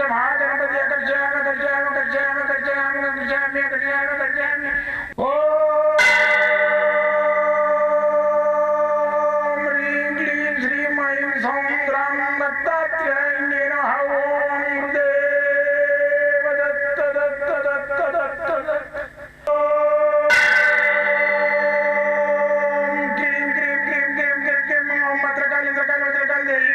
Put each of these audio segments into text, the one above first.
सब हाथ धर्म दिया कर जाम कर जाम कर जाम कर जाम कर जाम कर जाम कर जाम ओ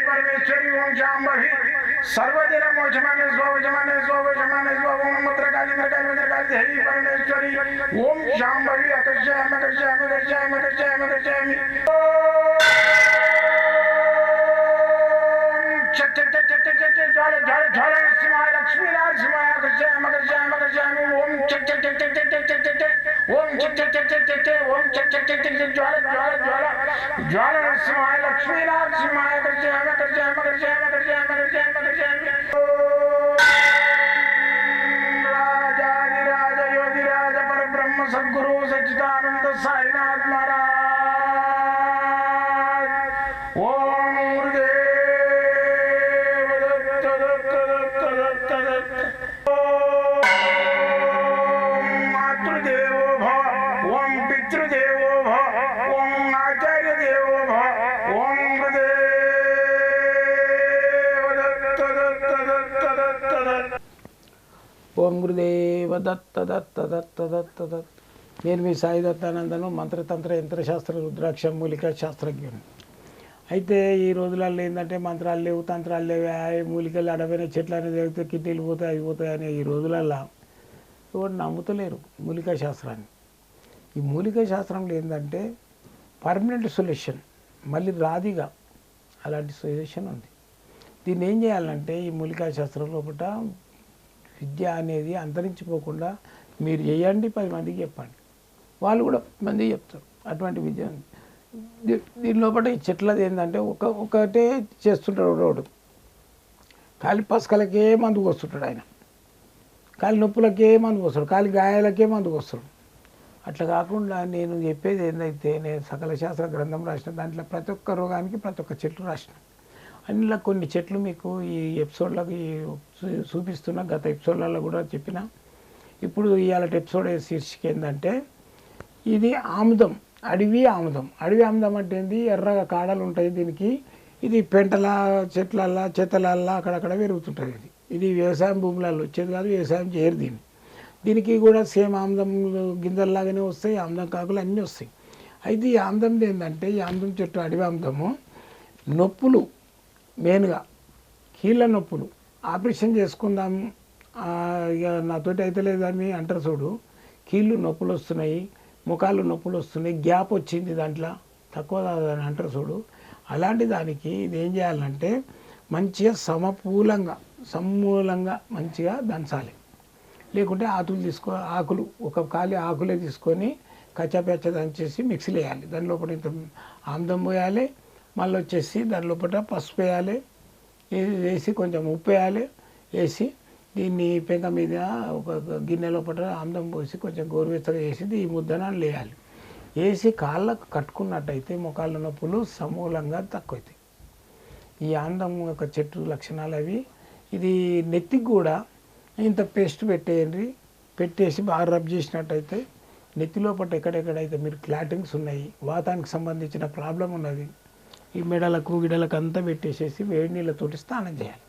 Permeshwari सर्वदिन मोजमाने स्वजमाने स्वजमाने स्वमत्र कालिंद्र कालिंद्र काल हे परमेश्वरी ओम शांभवी अकर्षयाम अकर्षयाम अकर्षयाम अकर्षयाम अकर्षयामि ज्वाले ज्वाला ज्वाला सिमाय लक्ष्मी लाल सिमाय अकर्षयाम अकर्षयाम अकर्षयामि ओम चक चक चक चक चक चक चक चक ओम चक चक चक चक चक चक ओम चक चक चक चक चक ज्वाले ज्वाले ज्वाला ज्वाला सिमाय लक्ष्मी लाल सिमाय अकर्षयाम अकर्षयाम अकर्षयाम अकर्षयाम పితృదేవో ఓం ఆచార్య దేవో ఓం ఓం గురుదేవ దత్త దత్త దత్త దత్త దత్త నేను మీ సాయి దత్తానందను మంత్రతంత్ర యంత్రశాస్త్ర రుద్రాక్ష మూలిక శాస్త్రజ్ఞుని అయితే ఈ రోజులలో ఏంటంటే మంత్రాలు లేవు తంత్రాలు లేవు ఆ మూలికలు అడవైన చెట్లు అనేది ఎగితే కిడ్నీలు పోతాయి అయిపోతాయి అనే ఈ రోజులల్లో ఎవరు నమ్ముతలేరు మూలికా శాస్త్రాన్ని ఈ మూలికా శాస్త్రంలో ఏంటంటే పర్మనెంట్ సొల్యూషన్ మళ్ళీ రాదిగా అలాంటి సొల్యూషన్ ఉంది. దీన్ని ఏం చేయాలంటే ఈ మూలికా శాస్త్రం లోపల విద్య అనేది అంతరించిపోకుండా మీరు చేయండి పది మందికి చెప్పండి. వాళ్ళు కూడా మంది చెప్తారు. అటువంటి విద్య ఉంది. దీ- దీని లోపల ఈ చెట్లది ఏంటంటే ఒక ఒకటే చేస్తుంటాడు రోడ్డు. కాలి పసకలకే మందు వస్తుంటాడు ఆయన. కాలి నొప్పులకే మందు వస్తాడు కాలి గాయాలకే మందు వస్తాడు అట్లా కాకుండా నేను చెప్పేది ఏందైతే నేను సకల శాస్త్ర గ్రంథం రాసిన దాంట్లో ప్రతి ఒక్క రోగానికి ప్రతి ఒక్క చెట్లు రాసిన. అందులో కొన్ని చెట్లు మీకు ఈ ఎపిసోడ్లకు చూపిస్తున్న గత ఎపిసోడ్లలో కూడా చెప్పిన. ఇప్పుడు ఇవాళ ఎపిసోడ్ శీర్షిక ఏంటంటే ఇది ఆముదం అడవి ఆముదం. అడవి ఆముదం అంటే ఏంది? ఎర్రగా కాడలు ఉంటాయి దీనికి. ఇది పెంటల చెట్లల్లా చెత్తలల్లా అక్కడక్కడ పెరుగుతుంటుంది ఇది ఇది వ్యవసాయం భూములలో వచ్చేది కాదు వ్యవసాయం చేయరు దీన్ని. దీనికి కూడా సేమ్ ఆముదం గింజల్లాగానే వస్తాయి ఆముదం కాకులు అన్నీ వస్తాయి. అయితే ఈ ఆముదం ఏంటంటే ఈ ఆమ్లం చెట్టు అడవి ఆముదము నొప్పులు మెయిన్గా కీళ్ళ నొప్పులు. ఆపరేషన్ చేసుకుందాం ఇక నాతోటి అయితే లేదని అంటారు చూడు. కీళ్ళు నొప్పులు వస్తున్నాయి ముఖాలు నొప్పులు వస్తున్నాయి గ్యాప్ వచ్చింది దాంట్లో తక్కువ అని అంటారు చూడు. అలాంటి దానికి ఇది ఏం చేయాలంటే మంచిగా సమపూలంగా సమూలంగా మంచిగా దంచాలి. లేకుంటే ఆకులు తీసుకో ఆకులు ఒక ఖాళీ ఆకులే తీసుకొని కచ్చాపెచ్చ దంచేసి మిక్సీలో వేయాలి. దాని లోపల ఇంత ఆముదం పోయాలి మళ్ళీ వచ్చేసి దాని లోపల పసుపు వేయాలి వేసి కొంచెం ఉప్పు వేయాలి వేసి దీన్ని పెంక మీద ఒక గిన్నె లోపల ఆముదం పోసి కొంచెం గోరువెచ్చగా వేసి ఈ ముద్దన వేయాలి వేసి కాళ్ళకు కట్టుకున్నట్టయితే మొకాళ్ళ నొప్పులు సమూలంగా తక్కువైతాయి. ఈ ఆందం యొక్క చెట్టు లక్షణాలు అవి. ఇది నెత్తికి కూడా ఇంత పేస్ట్ పెట్టేయండి. పెట్టేసి బాగా రబ్ చేసినట్టయితే నెత్తి లోపల ఎక్కడెక్కడైతే మీరు క్లాటింగ్స్ ఉన్నాయి వాతానికి సంబంధించిన ప్రాబ్లం ఉన్నది ఈ మెడలకు గిడలకు అంతా పెట్టేసేసి వేడి నీళ్ళతోటి స్నానం చేయాలి.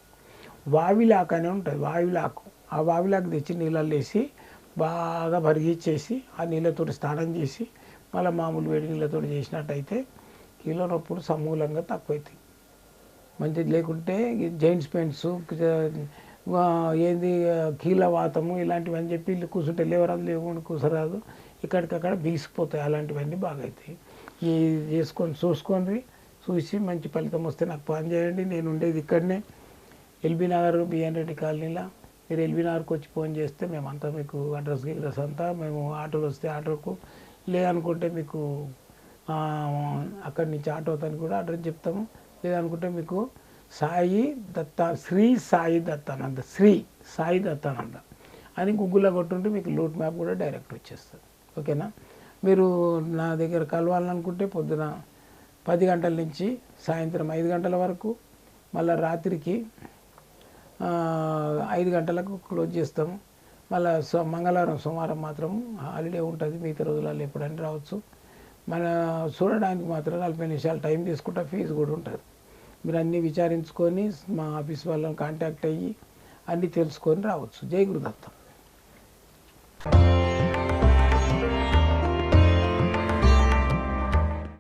వావిలాకు అని ఉంటుంది వావిలాకు. ఆ వావిలాకు తెచ్చి నీళ్ళల్లో వేసి బాగా పరిగిచ్చేసి ఆ నీళ్ళతోటి స్నానం చేసి మళ్ళీ మామూలు వేడి నీళ్ళతో చేసినట్టయితే కీలో నొప్పులు సమూలంగా తక్కువైతాయి. మంచిది లేకుంటే జైంట్స్ పెయింట్స్ ఏంది కీలవాతము వాతము ఇలాంటివని చెప్పి ఇల్లు కూర్చుంటే లేవరాదు లేకుండా కూసరాదు. ఇక్కడికక్కడ బీసిపోతాయి అలాంటివన్నీ బాగా అవుతాయి ఈ చేసుకొని చూసుకోండి చూసి మంచి ఫలితం వస్తే నాకు ఫోన్ చేయండి. నేను ఉండేది ఇక్కడనే ఎల్బీ నగర్ బిఎన్ రెడ్డి కాలనీలో. మీరు ఎల్బీ నగర్కి వచ్చి ఫోన్ చేస్తే మేమంతా మీకు అడ్రస్ గిడ్రస్ అంతా మేము ఆటోలు వస్తే ఆటోకు. లేదనుకుంటే మీకు అక్కడి నుంచి ఆటో అతనికి కూడా అడ్రస్ చెప్తాము. లేదనుకుంటే మీకు సాయి దత్త శ్రీ సాయి దత్తానంద శ్రీ సాయి దత్తానంద అని గూగుల్లో కొట్టుంటే మీకు లూట్ మ్యాప్ కూడా డైరెక్ట్ వచ్చేస్తుంది. ఓకేనా? మీరు నా దగ్గర కలవాలనుకుంటే పొద్దున పది గంటల నుంచి సాయంత్రం ఐదు గంటల వరకు మళ్ళీ రాత్రికి ఐదు గంటలకు క్లోజ్ చేస్తాము. మళ్ళీ సో మంగళవారం సోమవారం మాత్రం హాలిడే ఉంటుంది. మిగతా రోజులలో ఎప్పుడైనా రావచ్చు. మన చూడడానికి మాత్రం నలభై నిమిషాలు టైం తీసుకుంటా ఫీజు కూడా ఉంటుంది. మీరు అన్నీ విచారించుకొని మా ఆఫీస్ వాళ్ళని కాంటాక్ట్ అయ్యి అన్నీ తెలుసుకొని రావచ్చు. జై గురుదత్తం.